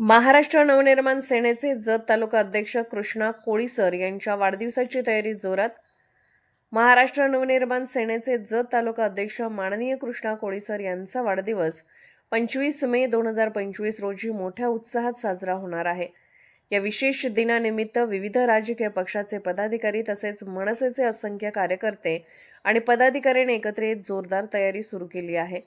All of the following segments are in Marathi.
महाराष्ट्र नवनिर्माण सेनेचे जत तालुका अध्यक्ष कृष्णा कोळीसर यांच्या वाढदिवसाची तयारी जोरात. महाराष्ट्र नवनिर्माण सेनेचे जत तालुका अध्यक्ष माननीय कृष्णा कोळीसर यांचा वाढदिवस पंचवीस मे दोन हजार पंचवीस रोजी मोठ्या उत्साहात साजरा होणार आहे. या विशेष दिनानिमित्त विविध राजकीय पक्षाचे पदाधिकारी तसेच मनसेचे असंख्य कार्यकर्ते आणि पदाधिकाऱ्यांनी एकत्र येत जोरदार तयारी सुरू केली आहे.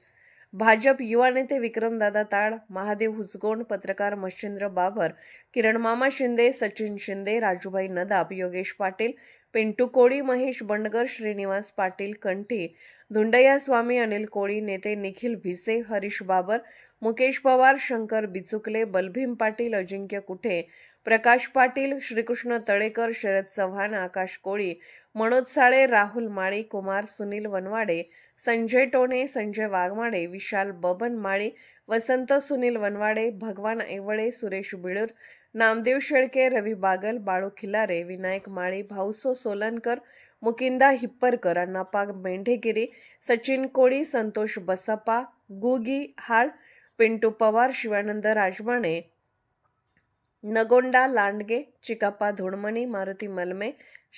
भाजप युवा नेते विक्रमदादा ताड महादेव हुसगोंड पत्रकार मच्छिंद्र बाबर किरण मामा शिंदे सचिन शिंदे राजूभाई नदाब योगेश पाटील पिंटू कोळी महेश बंडगर श्रीनिवास पाटील कंठी धुंडया स्वामी अनिल कोळी नेते निखिल भिसे हरीश बाबर मुकेश पवार शंकर बिचुकले बलभीम पाटील अजिंक्य कुठे प्रकाश पाटील श्रीकृष्ण तळेकर शरद चव्हाण आकाश कोळी मनोज साळे राहुल माळी कुमार सुनील वनवाडे संजय टोणे संजय वाघमाडे विशाल बबन माळी वसंत सुनील वनवाडे भगवान ऐवळे सुरेश बिळूर नामदेव शेळके रवी बागल बाळू खिलारे विनायक माळी भाऊसो सोलनकर मुकिंदा हिप्परकर अण्णापा मेंढेगिरी सचिन कोळी संतोष बसप्पा गुगी हाळ पिंटू पवार शिवानंद राजमाणे नगोंडा लांडगे चिकाप्पा धोडमणी मारुती मलमे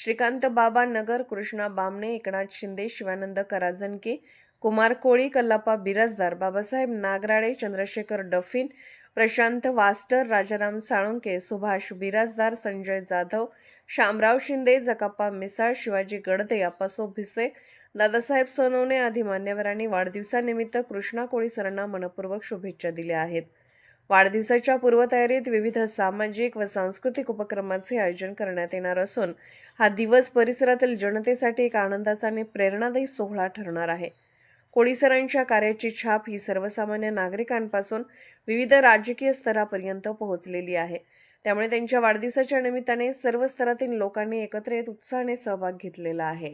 श्रीकांत बाबा नगर कृष्णा बामणे एकनाथ शिंदे शिवानंद कराजनकी कुमार कोळी कल्लाप्पा बिराजदार बाबासाहेब नागराळे चंद्रशेखर डफिन प्रशांत वास्टर राजाराम साळुंके सुभाष बिराजदार संजय जाधव शामराव शिंदे जकाप्पा मिसाळ शिवाजी गडदे अप्पासो भिसे दादासाहेब सोनवणे आदी मान्यवरांनी वाढदिवसानिमित्त कृष्णा कोळी सरांना मनपूर्वक शुभेच्छा दिल्या आहेत. वाढदिवसाच्या पूर्वतयारीत विविध सामाजिक व सांस्कृतिक उपक्रमांचे आयोजन करण्यात येणार असून हा दिवस परिसरातील जनतेसाठी एक आनंदाचा आणि प्रेरणादायी सोहळा ठरणार आहे. कोळीसरांच्या कार्याची छाप ही सर्वसामान्य नागरिकांपासून विविध राजकीय स्तरापर्यंत पोहोचलेली आहे. त्यामुळे त्यांच्या वाढदिवसाच्या निमित्ताने सर्व स्तरातील लोकांनी एकत्र येत उत्साहाने सहभाग घेतलेला आहे.